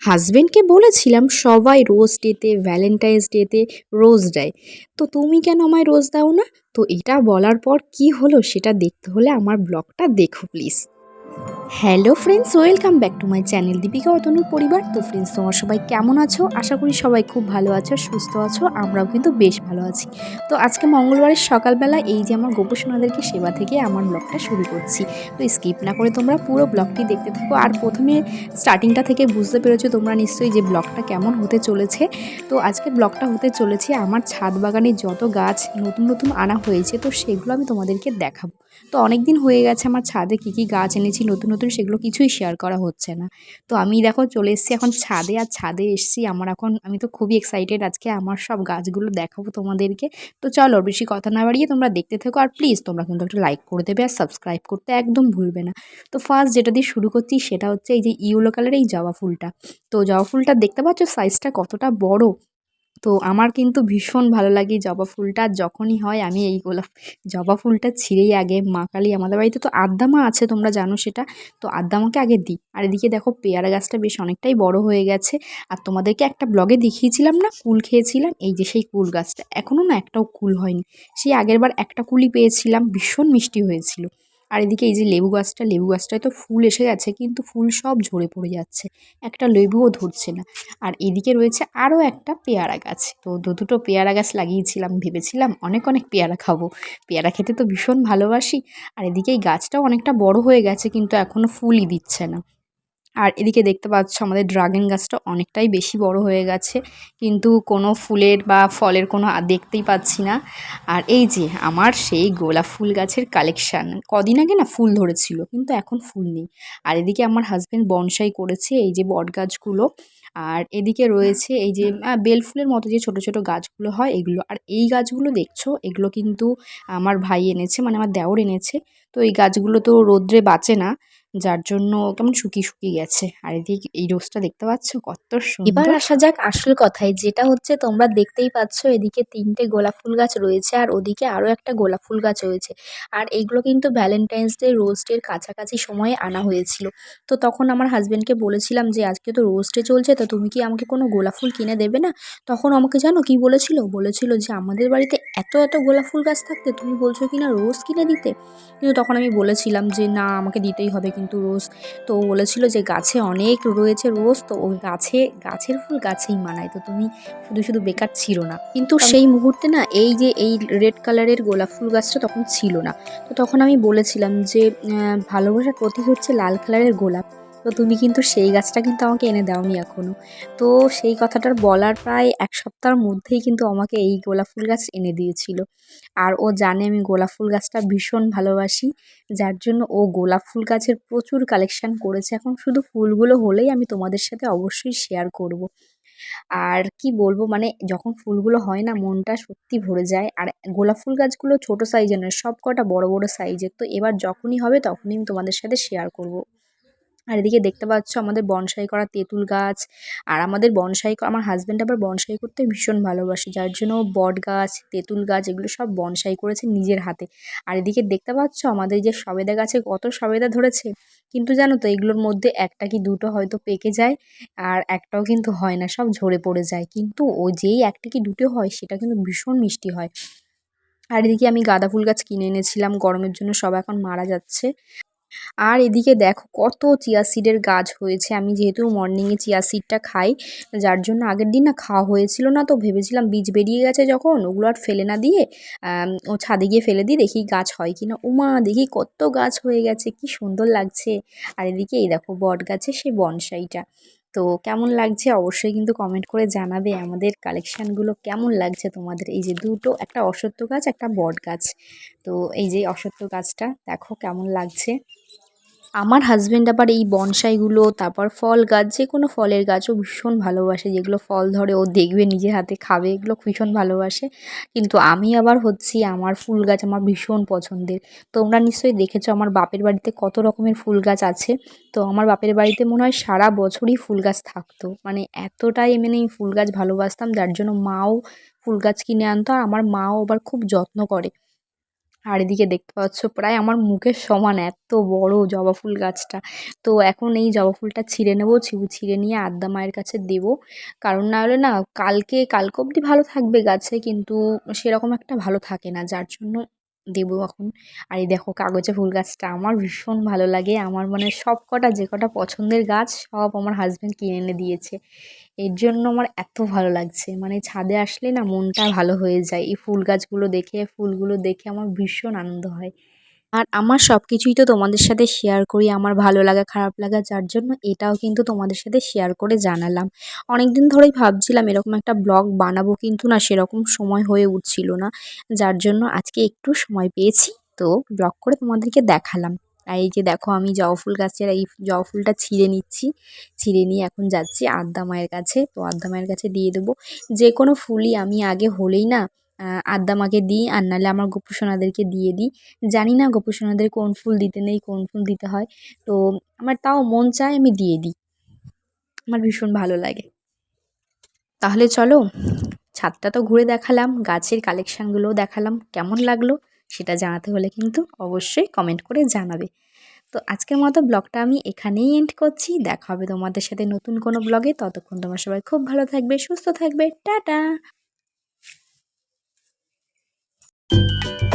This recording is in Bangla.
হাজবেন্ডকে বলেছিলাম, সবাই রোজ ডেতে, ভ্যালেন্টাইন্স ডেতে রোজ দেয়। তো তুমি কেন আমায় রোজ দাও না? তো এটা বলার পর কি হলো সেটা দেখতে হলে আমার ব্লগটা দেখো, please. Hello friends, welcome back to my channel Dipika অতনুর পরিবার। তো ফ্রেন্ডস, তোমার সবাই কেমন আছো? আশা করি সবাই খুব ভালো আছো সুস্থ আছো, আমরাও কিন্তু বেশ ভালো আছি। তো আজকে মঙ্গলবারের সকালবেলা এই যে আমার গোপসোনাদেরকে সেবা থেকে আমার ব্লগটা শুরু করছি। তো স্কিপ না করে তোমরা পুরো ব্লগটি দেখতে থাকো। আর প্রথমে স্টার্টিংটা থেকে বুঝতে পেরেছ তোমরা নিশ্চয়ই যে ব্লগটা কেমন হতে চলেছে। তো আজকে ব্লগটা হতে চলেছে আমার ছাদ বাগানে যত গাছ নতুন নতুন আনা হয়েছে, তো সেগুলো আমি তোমাদেরকে দেখাবো। তো অনেক দিন হয়ে গেছে আমার ছাদে কী কী গাছ এনেছি, নতুন নতুন সেগুলো কিছুই শেয়ার করা হচ্ছে না। তো আমি দেখো চলে এসেছি এখন ছাদে, আর ছাদে এসেছি। আমার এখন, আমি তো খুবই এক্সাইটেড আজকে আমার সব গাছগুলো দেখাবো তোমাদেরকে। তো চলো বেশি কথা না বাড়িয়ে তোমরা দেখতে থাকো। আর প্লিজ তোমরা কিন্তু একটা লাইক করে দেবে আর সাবস্ক্রাইব করতে একদম ভুলবে না। তো ফার্স্ট যেটা দিয়ে শুরু করছি সেটা হচ্ছে এই যে ইউলো কালারের এই জবা ফুলটা। তো জবা ফুলটা দেখতে পাচ্ছ সাইজটা কতটা বড়? তো আমার কিন্তু ভীষণ ভালো লাগে জবা ফুলটা। যখনই হয় আমি এই গোলাপ জবা ফুলটা ছিঁড়েই আগে মা কালী, আমাদের বাড়িতে তো আদ্দামা আছে, তোমরা জানো সেটা। তো আদ্দামাকে আগে দিই। আর এদিকে দেখো পেয়ারা গাছটা বেশ অনেকটাই বড় হয়ে গেছে। আর তোমাদেরকে একটা ব্লগে দেখিয়েছিলাম না? কুল খেয়েছিলাম? এই যে সেই কুল গাছটা। এখনও না একটাও কুল হয়নি। সেই আগেরবার একটা কুলই পেয়েছিলাম। ভীষণ মিষ্টি হয়েছিল। আর এদিকে এই যে লেবু গাছটা, লেবু গাছটায় তো ফুল এসে গেছে, কিন্তু ফুল সব ঝরে পড়ে যাচ্ছে। একটা লেবুও ধরছে না। আর এদিকে রয়েছে আরও একটা পেয়ারা গাছ। তো দু দুটো পেয়ারা গাছ লাগিয়েছিলাম, ভেবেছিলাম অনেক অনেক পেয়ারা খাব। পেয়ারা খেতে তো ভীষণ ভালোবাসি। আর এদিকে এই গাছটাও অনেকটা বড় হয়ে গেছে, কিন্তু এখনও ফুলই দিচ্ছে না। আর এদিকে দেখতে পাচ্ছ আমাদের ড্রাগন গাছটা অনেকটাই বেশি বড় হয়ে গেছে, কিন্তু কোনো ফুলের বা ফলের কোনো দেখতেই পাচ্ছি না। আর এই যে আমার সেই গোলাপ ফুল গাছের কালেকশান কদিন আগে না ফুল ধরেছিল, কিন্তু এখন ফুল নেই। আর এদিকে আমার হাজব্যান্ড বনসাই করেছে এই যে বট গাছগুলো, আর এদিকে রয়েছে এই যে বেল ফুলের মতো যে ছোট ছোট গাছগুলো হয় এগুলো। আর এই গাছগুলো দেখছ, এগুলো কিন্তু আমার ভাই এনেছে মানে আমার দেওর এনেছে, তো এই গাছগুলো তো রোদ্রে বাঁচে না যার জন্য কেমন শুকিয়ে শুকিয়ে গেছে। আর এদিকে এই রোজটা দেখতে পাচ্ছ কত সুন্দর। এবার আসা যাক আসল কথায়, যেটা হচ্ছে তোমরা দেখতেই পাচ্ছ, এদিকে তিনটে গোলাপ ফুল গাছ রয়েছে আর ওদিকে আরও একটা গোলাপ ফুল গাছ রয়েছে। আর এইগুলো কিন্তু ভ্যালেন্টাইন্স ডে রোজ ডের কাছাকাছি সময়ে আনা হয়েছিল। তো তখন আমার হাজব্যান্ডকে বলেছিলাম যে, আজকে তো রোজ ডে চলছে, তো তুমি কি আমাকে কোনো গোলাপ ফুল কিনে দেবে না? তখন আমাকে জানো কি বলেছিল? বলেছিল যে, আমাদের বাড়িতে এত এত গোলাপ ফুল গাছ থাকতে তুমি বলছো কি না রোজ কিনে দিতে? কিন্তু তখন আমি বলেছিলাম যে না আমাকে দিতেই হবে কিন্তু রোজ। তো বলেছিল যে গাছে অনেক রয়েছে রোজ। তো ওই গাছে গাছের ফুল গাছেই মানায়। তো তুমি শুধু শুধু বেকার ছিল না। কিন্তু সেই মুহূর্তে না এই যে এই রেড কালারের গোলাপ ফুল গাছটা তখন ছিল না। তো তখন আমি বলেছিলাম যে ভালোবাসার প্রতীক হচ্ছে লাল কালারের গোলাপ। তো তুমি কিন্তু সেই গাছটা কিন্তু আমাকে এনে দাওনি এখনও তো সেই কথাটার বলার প্রায় এক সপ্তাহের মধ্যেই কিন্তু আমাকে এই গোলাপ ফুল গাছ এনে দিয়েছিল। আর ও জানে আমি গোলাপ ফুল গাছটা ভীষণ ভালোবাসি, যার জন্য ও গোলাপ ফুল গাছের প্রচুর কালেকশান করেছে। এখন শুধু ফুলগুলো হলেই আমি তোমাদের সাথে অবশ্যই শেয়ার করব। আর কি বলব মানে যখন ফুলগুলো হয় না, মনটা সত্যি ভরে যায়। আর গোলাপ ফুল গাছগুলো ছোটো সাইজের নয় সব কটা বড়ো বড়ো সাইজের তো এবার যখনই হবে তখনই আমি তোমাদের সাথে শেয়ার করব। আর এদিকে দেখতে পাচ্ছ আমাদের বনসাই করা তেঁতুল গাছ, আর আমাদের বনসাই আমার হাজব্যান্ড আবার বনসাই করতে ভীষণ ভালোবাসে, যার জন্য বট গাছ, তেঁতুল গাছ এগুলো সব বনসাই করেছে নিজের হাতে। আর এদিকে দেখতে পাচ্ছ আমাদের যে সবেদা গাছে কত সবেদা ধরেছে, কিন্তু জানো তো এগুলোর মধ্যে একটা কি দুটো হয়তো পেকে যায়, আর একটাও কিন্তু হয় না, সব ঝরে পড়ে যায়। কিন্তু ও যেই একটা কি দুটো হয় সেটা কিন্তু ভীষণ মিষ্টি হয়। আর এদিকে আমি গাঁদা ফুল গাছ কিনে এনেছিলাম, গরমের জন্য সব এখন মারা যাচ্ছে। আর এদিকে দেখো কত চিয়া সিডের গাছ হয়েছে। আমি যেহেতু মর্নিংয়ে চিয়া সিডটা খাই, যার জন্য আগের দিন না খাওয়া হয়েছিল না, তো ভেবেছিলাম বীজ বেরিয়ে গেছে যখন, ওগুলো আর ফেলে না দিয়ে ও ছাদে গিয়ে ফেলে দিই দেখি গাছ হয় কি না উমা, দেখি কত গাছ হয়ে গেছে, কি সুন্দর লাগছে। আর এদিকে এই দেখো বট গাছে সেই বনসাইটা। তো কেমন লাগছে অবশ্যই কিন্তু কমেন্ট করে জানাবে। আমাদের কালেকশানগুলো কেমন লাগছে তোমাদের? এই যে দুটো, একটা অশ্বত্থ গাছ, একটা বট গাছ তো এই যে অশ্বত্থ গাছটা, দেখো কেমন লাগছে। আমার হাজব্যান্ড আবার এই বনসাইগুলো, তারপর ফল গাছ যে কোনো ফলের গাছও ভীষণ ভালোবাসে। যেগুলো ফল ধরে ও দেখবে নিজের হাতে খাবে, এগুলো ভীষণ ভালোবাসে। কিন্তু আমি আবার হচ্ছি, আমার ফুল গাছ আমার ভীষণ পছন্দের। তোমরা নিশ্চয়ই দেখেছ, আমার বাপের বাড়িতে কত রকমের ফুল গাছ আছে। তো আমার বাপের বাড়িতে মনে হয় সারা বছরই ফুল গাছ থাকতো। মানে এতটাই মানে ফুল গাছ ভালোবাসতাম, যার জন্য মাও ফুল গাছ কিনে আনতো, আর আমার মাও আবার খুব যত্ন করে। আর এদিকে দেখতে পাচ্ছ, প্রায় আমার মুখের সমান এত বড় জবা ফুল গাছটা। তো এখন এই জবা ফুলটা ছিঁড়ে নেব ছিঁড়ে নিয়ে আদ্যা মায়ের কাছে দেব। কারণ না হলে না, কালকে কালকে অবধি ভালো থাকবে গাছে, কিন্তু সেরকম একটা ভালো থাকে না, যার জন্য দেবো এখন। আর এই দেখো কাগজে ফুল গাছটা, আমার ভীষণ ভালো লাগে। আমার মানে সব কটা, যে কটা পছন্দের গাছ, সব আমার হাজব্যান্ড কিনে এনে দিয়েছে। এর জন্য আমার এত ভালো লাগছে। মানে ছাদে আসলে না মনটা ভালো হয়ে যায়। এই ফুল গাছগুলো দেখে, ফুলগুলো দেখে আমার ভীষণ আনন্দ হয়। আর আমার সব কিছুই তো তোমাদের সাথে শেয়ার করি, আমার ভালো লাগা, খারাপ লাগা, যার জন্য এটাও কিন্তু তোমাদের সাথে শেয়ার করে জানালাম। অনেক দিন ধরেই ভাবছিলাম এরকম একটা ব্লগ বানাবো, কিন্তু না সেরকম সময় হয়ে উঠছিল না, যার জন্য আজকে একটু সময় পেয়েছি, তো ব্লগ করে তোমাদেরকে দেখালাম। আর এই যে দেখো, আমি জবা ফুল গাছের এই জবা ফুলটা ছিঁড়ে নিচ্ছি, ছিঁড়ে নিয়ে এখন যাচ্ছি আদ্যা মায়ের কাছে, তো আদ্যা মায়ের কাছে দিয়ে দেবো। যে কোনো ফুলই আমি আগে হলেই না আহ, আদ্যা মাকে দিই আর নাহলে আমার গোপুসোনাদেরকে দিয়ে দিই। জানি না গোপুসোনাদের কোন ফুল দিতে নেই কোন ফুল দিতে হয়। তো আমার তাও মন চায় আমি দিয়ে দিই। আমার ভীষণ ভালো লাগে। তাহলে চলো ছাদটা তো ঘুরে দেখালাম গাছের কালেকশানগুলোও দেখালাম কেমন লাগল সেটা জানাতে হলে কিন্তু অবশ্যই কমেন্ট করে জানাবে। তো আজকের মতো ব্লগটা আমি এখানেই এন্ড করছি। দেখা হবে তোমাদের সাথে নতুন কোনো ব্লগে। ততক্ষণ তোমার সবাই খুব ভালো থাকবে সুস্থ থাকবে। টাটা! Música